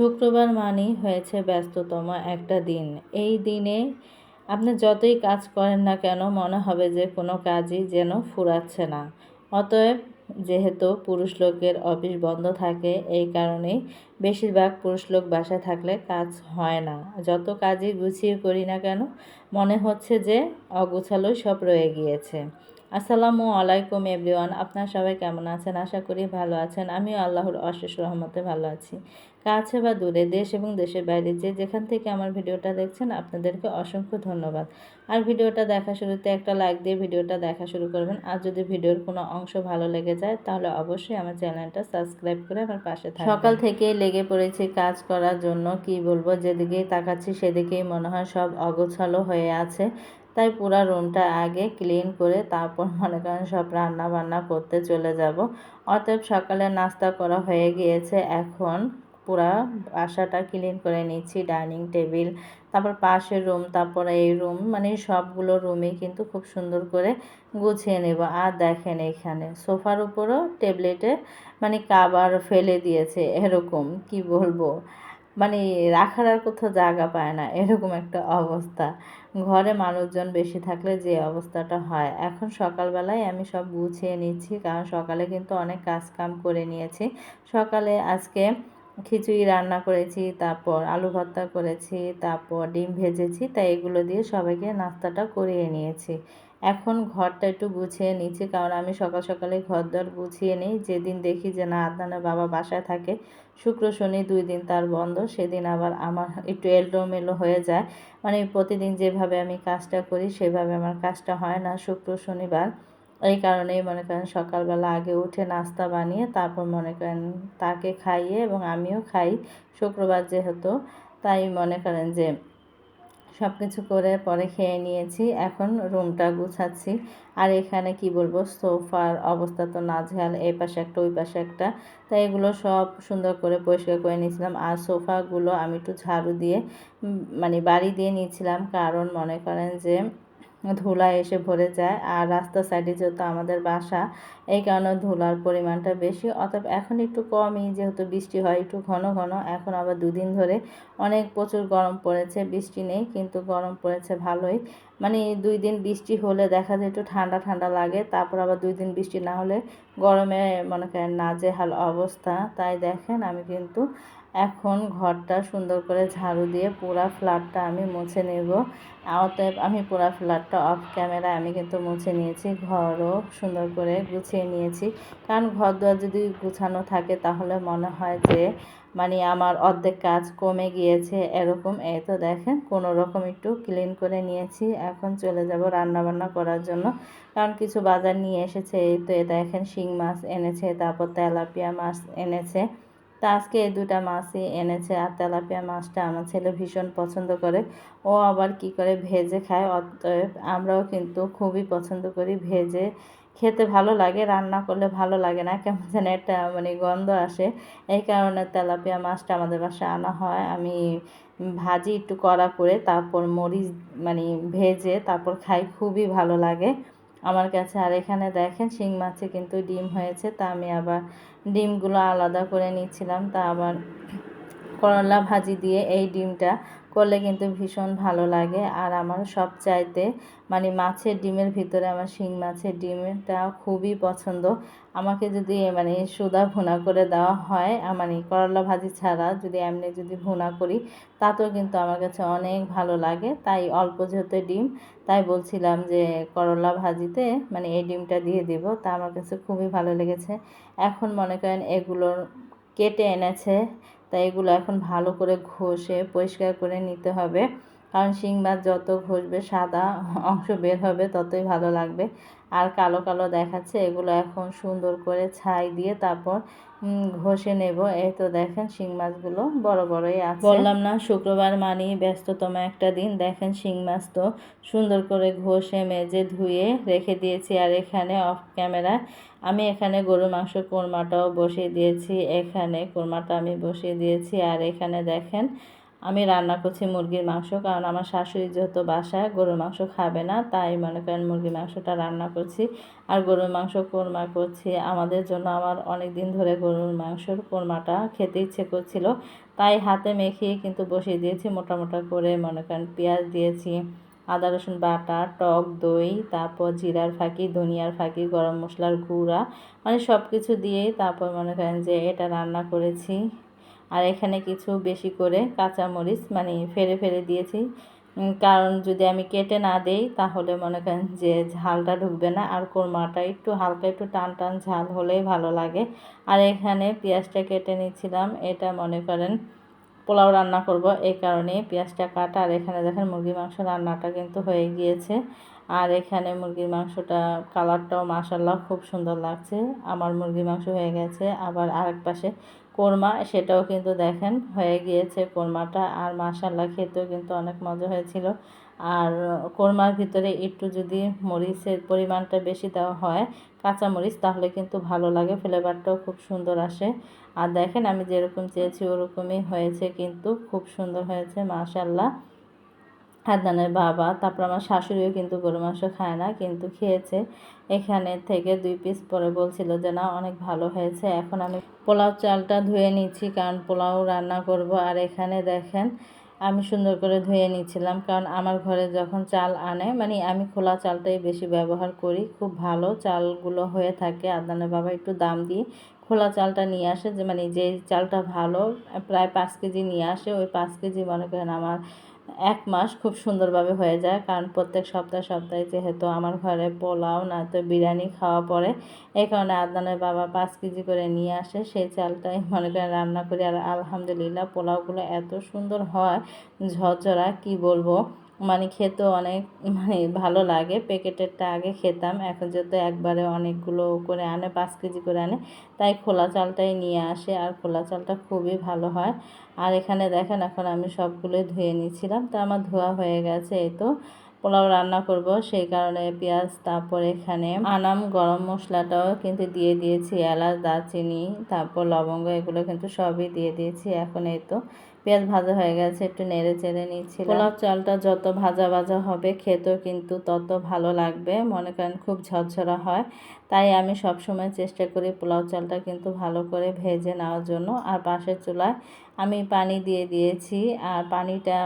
শুক্রবার মানেই হয়েছে ব্যস্ততম একটা দিন। এই দিনে আপনি যতই কাজ করেন না কেন, মনে হবে যে কোনো কাজই যেন ফুরাচ্ছে না। অতএব যেহেতু পুরুষ লোকের অফিস বন্ধ থাকে, এই কারণেই বেশিরভাগ পুরুষ লোক বাসায় থাকলে কাজ হয় না। যত কাজই গুছিয়ে করি না কেন, মনে হচ্ছে যে অগুছালোই সব রয়ে গিয়েছে। আসসালামু আলাইকুম এভরিওয়ান, আপনার সবাই কেমন আছেন? আশা করি ভালো আছেন। আমিও আল্লাহর অশেষ রহমতে ভালো আছি। কাছে বা দূরে, দেশ এবং দেশের বাইরে যে যেখান থেকে আমার ভিডিওটা দেখছেন, আপনাদেরকে অসংখ্য ধন্যবাদ। আর ভিডিওটা দেখা শুরুতে একটা লাইক দিয়ে ভিডিওটা দেখা শুরু করবেন। আর যদি ভিডিওর কোনো অংশ ভালো লেগে যায়, তাহলে অবশ্যই আমার চ্যানেলটা সাবস্ক্রাইব করে আমার পাশে থাকবেন। সকাল থেকে লেগে পড়েছি কাজ করার জন্য, কি বলব, যেদিকেই তাকাচ্ছি সেদিকেই মনে হয় সব অগোছালো হয়ে আছে। তাই পুরো রুমটা আগে ক্লিন করে তারপর মনে করেন সব রান্না বান্না করতে চলে যাব। অতএব সকালে নাস্তা করা হয়ে গিয়েছে। এখন পুরা বাসাটা ক্লিন করে নিচ্ছি, ডাইনিং টেবিল, তারপর পাশের রুম, তারপর এই রুম মানে সবগুলো রুমে কিন্তু খুব সুন্দর করে গুছিয়ে নেব। আর দেখেন এখানে সোফার উপরও টেবলেটে মানে কাবার ফেলে দিয়েছে, এরকম, কি বলব? মানে রাখার আর কোথাও জায়গা পায় না, এরকম একটা অবস্থা। ঘরে মানুষজন বেশি থাকলে যে অবস্থাটা হয়। এখন সকালবেলায় আমি সব গুছিয়ে নিচ্ছি, কারণ সকালে কিন্তু অনেক কাজ কাম করে নিয়েছি। সকালে আজকে খিচুড়ি রান্না করেছি, তারপর আলু ভর্তা করেছি, তারপর ডিম ভেজেছি, তাই এগুলো দিয়ে সবাইকে নাস্তাটা করিয়ে নিয়েছি। এখন ঘরটা একটু গুছিয়ে নিচ্ছি, কারণ আমি সকাল সকালে ঘর দর গুছিয়ে নিই। যেদিন দেখি যে না, আদনানের বাবা বাসায় থাকে, শুক্র, শনি দুই দিন তার বন্ধ, সেদিন আবার আমার একটু এলোমেলো হয়ে যায়। মানে প্রতিদিন যেভাবে আমি কাজটা করি, সেভাবে আমার কাজটা হয় না শুক্র, শনিবার। এই কারণেই মনে করেন সকালবেলা আগে উঠে নাস্তা বানিয়ে, তারপর মনে করেন তাকে খাইয়ে এবং আমিও খাই, শুক্রবার যেহেতু। তাই মনে করেন যে সব কিছু করে পরে খেয়ে নিয়েছি। এখন রুমটা গুছাচ্ছি। আর এখানে কি বলব, সোফার অবস্থা তো নাজেহাল, এই পাশে একটা, ওই পাশে একটা। তাই এগুলো সব সুন্দর করে পরিষ্কার করে নিয়েছিলাম। আর সোফাগুলো আমি একটু ঝাড়ু দিয়ে মানে বাড়ি দিয়ে নিয়েছিলাম। কারণ মনে করেন যে ধুলা এসে ভরে যায়। আর রাস্তার সাইডে যেহেতু আমাদের বাসা, এই কারণে ধুলার পরিমাণটা বেশি। অতএব এখন একটু কমই, যেহেতু বৃষ্টি হয় একটু ঘন ঘন। এখন আবার দুদিন ধরে অনেক প্রচুর গরম পড়েছে, বৃষ্টি নেই, কিন্তু গরম পড়েছে ভালোই। মানে দুই দিন বৃষ্টি হলে দেখা যায় একটু ঠান্ডা ঠান্ডা লাগে, তারপর আবার দুই দিন বৃষ্টি না হলে গরমে মনে করেন নাজেহাল অবস্থা। তাই দেখেন আমি কিন্তু এখন ঘরটা সুন্দর করে ঝাড়ু দিয়ে পুরা ফ্ল্যাটটা আমি মুছে নেব। অতএব আমি পুরা ফ্ল্যাটটা অফ ক্যামেরায় আমি কিন্তু মুছে নিয়েছি, ঘরও সুন্দর করে গুছিয়ে নিয়েছি। কারণ ঘর দুয়ার যদি গুছানো থাকে তাহলে মনে হয় যে মানে আমার অর্ধেক কাজ কমে গিয়েছে এরকম। এই তো দেখেন, কোনো রকম একটু ক্লিন করে নিয়েছি। এখন চলে যাব রান্না বান্না করার জন্য। কারণ কিছু বাজার নিয়ে এসেছে, এই তো দেখেন শিং মাছ এনেছে, তারপর তেলাপিয়া মাছ এনেছে। তা আজকে এই দুটা মাছই এনেছে আর তেলাপিয়া মাছটা আমার ছেলে ভীষণ পছন্দ করে। ও আবার কি করে ভেজে খায়, অতএব আমরাও কিন্তু খুবই পছন্দ করি ভেজে। খেতে ভালো লাগে, রান্না করলে ভালো লাগে না, কেমন যেন একটা মানে গন্ধ আসে। এই কারণে তেলাপিয়া মাছটা আমাদের বাসায় আনা হয়। আমি ভাজি একটু কড়া করে, তারপর মরিচ মানে ভেজে তারপর খাই, খুবই ভালো লাগে। আমার কাছে। আর এখানে দেখেন শিং মাছে কিন্তু ডিম হয়েছে, তা আমি আবার ডিমগুলো আলাদা করে নিচ্ছিলাম। তা আবার করলা ভাজি দিয়ে এই ডিমটা করলে কিন্তু ভীষণ ভালো লাগে। আর আমার সব চাইতে মানে মাছের ডিমের ভিতরে আমার শিং মাছের ডিমটা খুবই পছন্দ। আমাকে যদি মানে সুদা ভুনা করে দেওয়া হয় মানে করলা ভাজি ছাড়া যদি এমনি যদি ভুনা করি, তাতেও কিন্তু আমার কাছে অনেক ভালো লাগে। তাই অল্প যেহেতু ডিম, তাই বলছিলাম যে করলা ভাজিতে মানে এই ডিমটা দিয়ে দেব। তা আমার কাছে খুবই ভালো লেগেছে। এখন মনে করেন এগুলোর কেটে এনেছে। তাই এগুলো এখন ভালো করে ঘষে পরিষ্কার করে নিতে হবে। কারণ শিং মাছ যত ঘষবে সাদা অংশ বের হবে, ততই ভালো লাগবে। আর কালো কালো দেখাচ্ছে, এগুলো এখন সুন্দর করে ছাই দিয়ে তারপর ঘষে নেব। এই তো দেখেন শিং মাছগুলো বড় বড়ই আছে। বললাম না, শুক্রবার মানি ব্যস্ততম একটা দিন। দেখেন শিং মাছ তো সুন্দর করে ঘষে, মেজে, ধুয়ে রেখে দিয়েছি। আর এখানে অফ ক্যামেরা, আমি এখানে গরু মাংস কোরমাটাও বসিয়ে দিয়েছি। এখানে কোরমাটা আমি বসিয়ে দিয়েছি। আর এখানে দেখেন আমি রান্না করছি মুরগির মাংস, কারণ আমার শাশুড়ি যেহেতু বাসায় গরুর মাংস খাবে না, তাই মনে করেন মুরগির মাংসটা রান্না করছি। আর গরুর মাংস কোরমা করছি। আমাদের জন্য আমার অনেক দিন ধরে গরুর মাংসর কোরমাটা খেতে ইচ্ছে করছিল। তাই হাতে মেখে কিন্তু বসিয়ে দিয়েছি, মোটা মোটা করে মনে করেন পেঁয়াজ দিয়েছি, আদা, রসুন বাটা, টক, দই, তারপর জিরার ফাঁকি, ধনিয়ার ফাঁকি, গরম মশলার গুঁড়া মানে সব কিছু দিয়েই তারপর মনে করেন যে এটা রান্না করেছি। আর এখানে কিছু বেশি করে কাঁচামরিচ মানে ফেরে ফেরে দিয়েছি। কারণ যদি আমি কেটে না দেই, তাহলে মনে করেন যে ঝালটা ঢুকবে না। আর কোরমাটা একটু হালকা একটু টান টান ঝাল হলেই ভালো লাগে। আর এখানে পেঁয়াজটা কেটে নিচ্ছিলাম। এটা মনে করেন পোলাও রান্না করব, এই কারণে পেঁয়াজটা কাটা। আর এখানে দেখেন মুরগির মাংস রান্নাটা কিন্তু হয়ে গিয়েছে। আর এখানে মুরগির মাংসটা কালারটাও মাসাল্লাহ খুব সুন্দর লাগছে। আমার মুরগির মাংস হয়ে গেছে। আবার আরেক পাশে কোরমা, সেটাও কিন্তু দেখেন, হয়ে গিয়েছে কোরমাটা। আর মাসাল্লা খেতেও কিন্তু অনেক মজা হয়েছিল। আর কোরমার ভিতরে একটু যদি মরিচের পরিমাণটা বেশি দেওয়া হয় কাঁচা মরিচ তাহলে কিন্তু ভালো লাগে ফ্লেভারটাও খুব সুন্দর আসে। আর দেখেন, আমি যেরকম চেয়েছি, ওরকমই হয়েছে, কিন্তু খুব সুন্দর হয়েছে মাশাল্লাহ হাদানের বাবা, তারপর আমার শাশুড়িও কিন্তু গরু মাংস খায় না, কিন্তু খেয়েছে। এখানে থেকে দুই পিস পরে বলছিল যে, না, অনেক ভালো হয়েছে, এখন আমি পোলাও চালটা ধুয়ে নিচ্ছি, কারণ পোলাও রান্না করব। আর এখানে দেখেন, আমি সুন্দর করে ধুয়ে নিচ্ছিলাম, কারণ আমার ঘরে যখন চাল আনে মানে আমি খোলা চালটাই বেশি ব্যবহার করি, খুব ভালো চালগুলো হয়ে থাকে। আদানের বাবা একটু দাম দিয়ে খোলা চালটা নিয়ে আসে, যে মানে যে চালটা ভালো, প্রায় পাঁচ কেজি নিয়ে আসে, ওই পাঁচ কেজি মনে করেন আমার এক মাস খুব সুন্দরভাবে হয়ে যায়, কারণ প্রত্যেক সপ্তাহে সপ্তাহে যেহেতু আমার ঘরে পোলাও না তো বিরিয়ানি খাওয়া পড়ে এই কারণে আদনানের বাবা পাঁচ কেজি করে নিয়ে আসে, সেই চালটাই মনে করেন রান্না করি। আর আলহামদুলিল্লাহ পোলাওগুলো এত সুন্দর হয়, ঝরঝরা, কি বলব? মানে খেতে অনেক মানে ভালো লাগে। প্যাকেটেরটা আগে খেতাম, এখন যেহেতু একবারে অনেকগুলো করে আনে, পাঁচ কেজি করে আনে, তাই খোলা চালটাই নিয়ে আসে আর খোলা চালটা খুবই ভালো হয়। আর এখানে দেখেন, এখন আমি সবগুলোই ধুয়ে নিয়েছিলাম তো আমার ধোয়া হয়ে গেছে এই তো। পোলাও রান্না করব, সেই কারণে পেঁয়াজ, তারপর এখানে আনাম, গরম মশলাটাও কিন্তু দিয়ে দিয়েছি, এলাচ, দারচিনি, তারপর লবঙ্গ, এগুলো কিন্তু সবই দিয়ে দিয়েছি, এখন এই তো। পেঁয়াজ ভাজা হয়ে গেছে একটু নেড়ে চেড়ে নিচ্ছি পোলাও চালটা যত ভাজা ভাজা হবে খেতেও কিন্তু তত ভালো লাগবে। মনে করেন খুব ঝরঝরা হয়। তাই আমি সব সময় চেষ্টা করি পোলাও চালটা কিন্তু ভালো করে ভেজে নেওয়ার জন্য। আর পাশের চুলায় আমি পানি দিয়ে দিয়েছি। আর পানিটা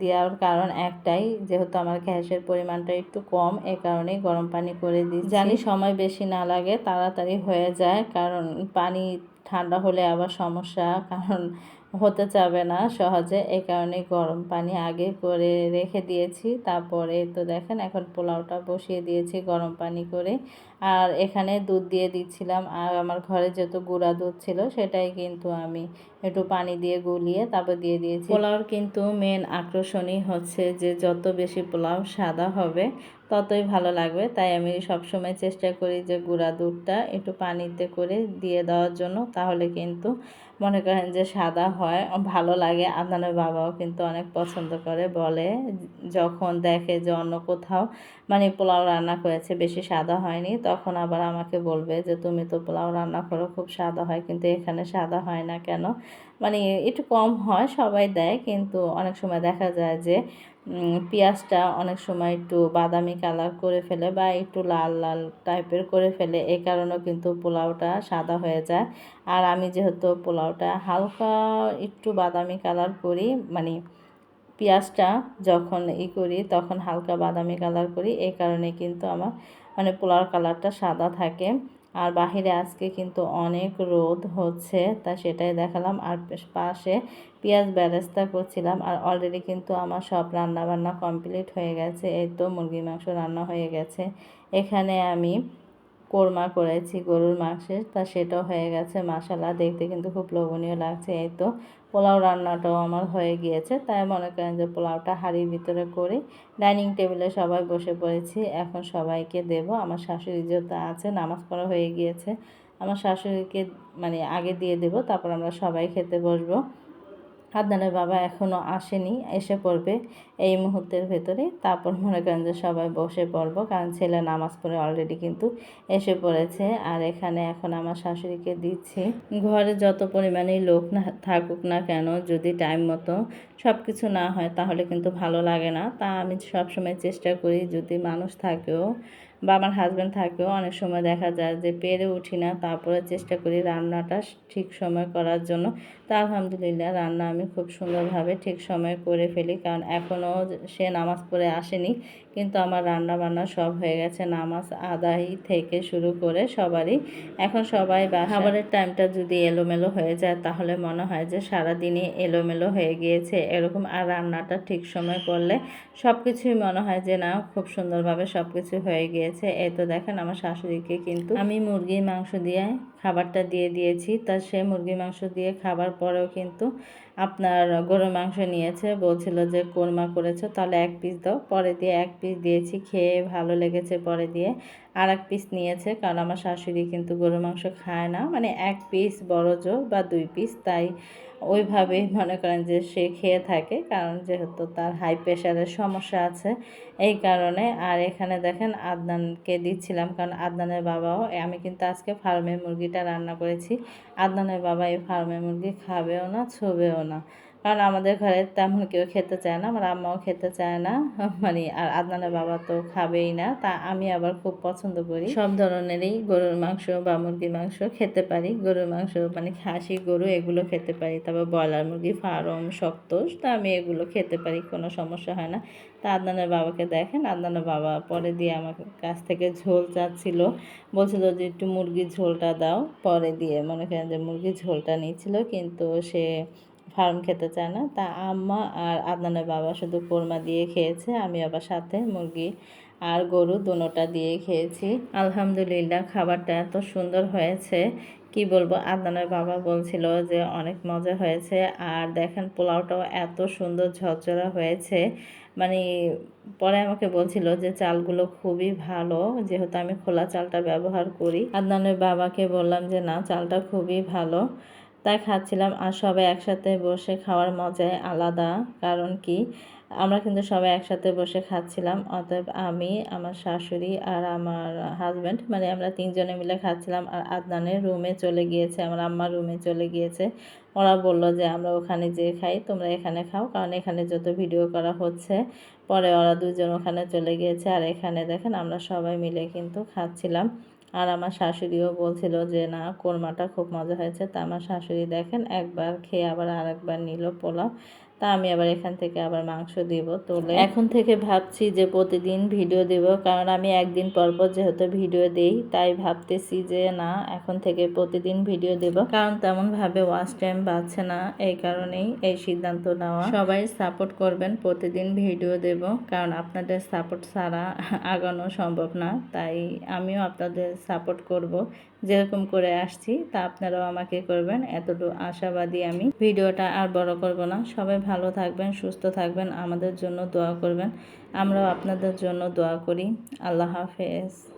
দেওয়ার কারণ একটাই যেহেতু আমার গ্যাসের পরিমাণটা একটু কম এ কারণেই গরম পানি করে দিই জানি সময় বেশি না লাগে তাড়াতাড়ি হয়ে যায়। কারণ পানি ঠান্ডা হলে আবার সমস্যা। কারণ হতে চাবে না সহজে। এই কারণে গরম পানি আগে করে রেখে দিয়েছি। তারপরে তো দেখেন, এখন পোলাওটা বসিয়ে দিয়েছি গরম পানি করে। আর এখানে দুধ দিয়ে দিচ্ছিলাম। আর আমার ঘরে যেহেতু গুঁড়া দুধ ছিল, সেটাই কিন্তু আমি একটু পানি দিয়ে গুলিয়ে তারপর দিয়ে দিয়েছি। পোলাওর কিন্তু মেন আকর্ষণই হচ্ছে যে, যত বেশি পোলাও সাদা হবে, ততই ভালো লাগবে। তাই আমি সবসময় চেষ্টা করি যে, গুঁড়া দুধটা একটু পানিতে করে দিয়ে দেওয়ার জন্য। তাহলে কিন্তু মনে করেন যে সাদা হয়, ভালো লাগে। আদানের বাবাও কিন্তু অনেক পছন্দ করে, বলে যখন দেখে যে অন্য কোথাও মানে পোলাও রান্না করেছে বেশি সাদা হয়নি, তখন আবার আমাকে বলবে যে, তুমি তো পোলাও রান্না করো, খুব সাদা হয়, কিন্তু এখানে সাদা হয় না কেন? মানে একটু কম হয়, সবাই দেয়, কিন্তু অনেক সময় দেখা যায় যে পেঁয়াজটা অনেক সময় একটু বাদামি কালার করে ফেলে বা একটু লাল লাল টাইপের করে ফেলে। এই কারণেও কিন্তু পোলাওটা সাদা হয়ে যায়। আর আমি যেহেতু পোলাওটা হালকা একটু বাদামি কালার করি মানে পেঁয়াজটা যখন ই করি, তখন হালকা বাদামি কালার করি। এই কারণে কিন্তু আমার মানে পোলাওর কালারটা সাদা থাকে। আর বাহিরে আজকে কিন্তু অনেক রোদ হচ্ছে, তা সেটাই দেখালাম। আর পাশে পেঁয়াজ ব্যারেস্তা করছিলাম আর অলরেডি কিন্তু আমার সব রান্না বান্না কমপ্লিট হয়ে গেছে। এই তো মুরগির মাংস রান্না হয়ে গেছে। এখানে আমি কোরমা করেছি, গরুর মাংসের। তা সেটাও হয়ে গেছে মশালা দেখতে কিন্তু খুব লোভনীয় লাগছে। এই তো পোলাও রান্নাটাও আমার হয়ে গিয়েছে। তাই মনে করেন যে পোলাওটা হাঁড়ির ভিতরে করে। ডাইনিং টেবিলে সবাই বসে পড়েছি। এখন সবাইকে দেব। আমার শাশুড়ি যেহেতু আছে নামাজ পড়া হয়ে গিয়েছে। আমার শাশুড়িকে মানে আগে দিয়ে দেব, তারপর আমরা সবাই খেতে বসবো। হাদনানের বাবা এখনও আসেনি, এসে পড়বে এই মুহূর্তের ভেতরে। তারপর মনে করেন যে সবাই বসে পড়ব, কারণ ছেলে নামাজ পড়ে অলরেডি কিন্তু এসে পড়েছে। আর এখানে এখন আমার শাশুড়িকে দিচ্ছি। ঘরে যত পরিমাণেই লোক না থাকুক না কেন, যদি টাইম মতো সব কিছু না হয় তাহলে কিন্তু ভালো লাগে না। তা আমি সবসময় চেষ্টা করি যদি মানুষ থাকেও বা আমার হাজব্যান্ড থাকেও অনেক সময় দেখা যায় যে পেরে উঠি না, তারপরে চেষ্টা করি রান্নাটা ঠিক সময় করার জন্য। তা আলহামদুলিল্লাহ রান্না আমি খুব সুন্দরভাবে ঠিক সময় করে ফেলি, কারণ এখনও সে নামাজ পড়ে আসেনি, কিন্তু আমার রান্না বান্না সব হয়ে গেছে, নামাজ আদায় থেকে শুরু করে সবারই। এখন সবাই বা খাবারের টাইমটা যদি এলোমেলো হয়ে যায়, তাহলে মনে হয় যে সারাদিনই এলোমেলো হয়ে গিয়েছে, এরকম আর রান্নাটা ঠিক সময় করলে সব কিছুই মনে হয় যে না, খুব সুন্দরভাবে সব কিছু হয়ে গিয়েছে। এই তো দেখেন আমার শাশুড়িকে কিন্তু আমি মুরগির মাংস দিয়ে খাবারটা দিয়ে দিয়েছি। তা সে মুরগির মাংস দিয়ে খাবার পরেও কিন্তু আপনার গরুর মাংস নিয়েছে। বলছিল যে, কোরমা করেছ, তাহলে এক পিস দাও। পরে দিয়ে এক পিস দিয়েছি। খেয়ে ভালো লেগেছে পরে দিয়ে আর এক পিস নিয়েছে। কারণ আমার শাশুড়ি কিন্তু গরুর মাংস খায় না। মানে এক পিস বড় জোর বা দুই পিস তাই ওইভাবেই মনে করেন যে সে খেয়ে থাকে। কারণ যেহেতু তার হাই প্রেশারের সমস্যা আছে এই কারণে। আর এখানে দেখেন আদনানকে দিচ্ছিলাম। কারণ আদনানের বাবাও, আমি কিন্তু আজকে ফার্মের মুরগিটা রান্না করেছি। আদনানের বাবা এই ফার্মের মুরগি খাবেও না ছবেও না। কারণ আমাদের ঘরে তেমন কেউ খেতে চায় না, আমার আম্মাও খেতে চায় না। মানে আর আদনানের বাবা তো খাবেই না, তা আমি আবার খুব পছন্দ করি। সব ধরনেরই গরুর মাংস বা মুরগির মাংস খেতে পারি, গরুর মাংস মানে খাসি, গরু এগুলো খেতে পারি, তারপর ব্রয়লার মুরগি, ফার্ম শক্ত তা আমি এগুলো খেতে পারি, কোনো সমস্যা হয় না। তা আদনানের বাবাকে দেখেন, আদনানের বাবা পরে দিয়ে আমার কাছ থেকে ঝোল চাচ্ছিল, বলছিল যে একটু মুরগির ঝোলটা দাও, পরে দিয়ে মনে করেন যে মুরগির ঝোলটা নিচ্ছিল, কিন্তু সে ফার্ম খেতে চায় না। তা আম্মা আর আদনানের বাবা শুধু কোরমা দিয়ে খেয়েছে, আমি আবার সাথে মুরগি আর গরু দুটোটা দিয়ে খেয়েছি। আলহামদুলিল্লাহ, খাবারটা এত সুন্দর হয়েছে। কি বলব, আদনানের বাবা বলছিল যে অনেক মজা হয়েছে। আর দেখেন, পোলাওটাও এত সুন্দর ঝরঝরা হয়েছে। মানে পরে আমাকে বলছিল যে চালগুলো খুবই ভালো, যেহেতু আমি খোলা চালটা ব্যবহার করি। আদনানের বাবাকে বললাম যে, না, চালটা খুবই ভালো। তাই খাচ্ছিলাম আর সবাই একসাথে বসে খাওয়ার মজাই আলাদা। কারণ কি? আমরা কিন্তু সবাই একসাথে বসে খাচ্ছিলাম, অতএব আমি, আমার শাশুড়ি আর আমার হাজব্যান্ড মানে আমরা তিনজনে মিলে খাচ্ছিলাম আর আদনানের রুমে চলে গিয়েছে, আমার আম্মার রুমে চলে গিয়েছে। ওরা বলল যে, আমরা ওখানে যেয়ে খাই, তোমরা এখানে খাও। কারণ এখানে যত ভিডিও করা হচ্ছে, পরে ওরা দুজন ওখানে চলে গিয়েছে। আর এখানে দেখেন, আমরা সবাই মিলে কিন্তু খাচ্ছিলাম। আর আমার শাশুড়িও বলছিল যে, না, কোরমাটা খুব মজা হয়েছে। তা আমার শাশুড়ি দেখেন, একবার খেয়ে আবার আর একবার নিল পোলাও। তা আমি আবার এখান থেকে আবার মাংস দিব তোলে। এখন থেকে ভাবছি যে প্রতিদিন ভিডিও দেব কারণ আমি একদিন পর পর যেহেতু ভিডিও দেই তাই ভাবতেছি যে না এখন থেকে প্রতিদিন ভিডিও দেব। কারণ তেমনভাবে ওয়াচ টাইম পাচ্ছে না এই কারণেই এই সিদ্ধান্ত নেওয়া। সবাই সাপোর্ট করবেন প্রতিদিন ভিডিও দেব কারণ আপনাদের সাপোর্ট ছাড়া আগানো সম্ভব না তাই আমিও আপনাদের সাপোর্ট করব। যেরকম করে আসছি, তা আপনারাও আমাকে করবেন। এতটুকু আশাবাদী আমি। ভিডিওটা আর বড় করব না। সবাই ভালো থাকবেন, সুস্থ থাকবেন। আমাদের জন্য দোয়া করবেন। আমরাও আপনাদের জন্য দোয়া করি। আল্লাহ হাফেজ।